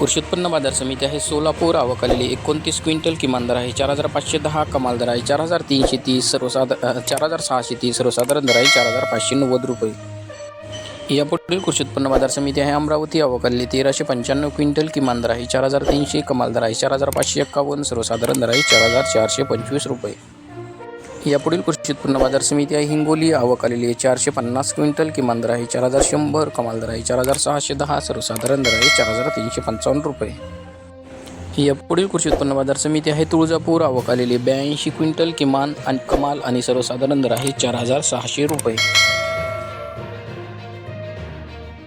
कृषी उत्पन्न बाजार समिती आहे. सोलापूर आवक एकोणतीस क्विंटल किमान दर आहे. चार हजार पाचशे दहा कमाल दर आहे. चार हजार तीनशे तीस सर्वसाधारण चार हजार सहाशे तीस सर्वसाधारण दर आहे. चार हजार पाचशे नव्वद रुपये. यापुढील कृषी उत्पन्न बाजार समिती आहे. अमरावती आवक तेराशे पंच्याण्णव क्विंटल किमान दर आहे. चार हजार तीनशे कमाल दर आहे. चार हजार पाचशे एक्कावन्न सर्वसाधारण दर आहे. चार हजार चारशे पंचवीस रुपये. यापुढील कृषी उत्पन्न बाजार समिती आहे. हिंगोली आवक आलेली आहे. चारशे पन्नास क्विंटल किमान दर आहे. चार हजार शंभर कमाल दर आहे. चार हजार सहाशे दहा सर्वसाधारण दर आहे. चार हजार तीनशे पंचावन्न रुपये. यापुढील कृषी उत्पन्न बाजार समिती आहे. तुळजापूर आवक आलेली ब्याऐंशी क्विंटल किमान आणि कमाल आणि सर्वसाधारण दर आहे. चार हजार सहाशे रुपये.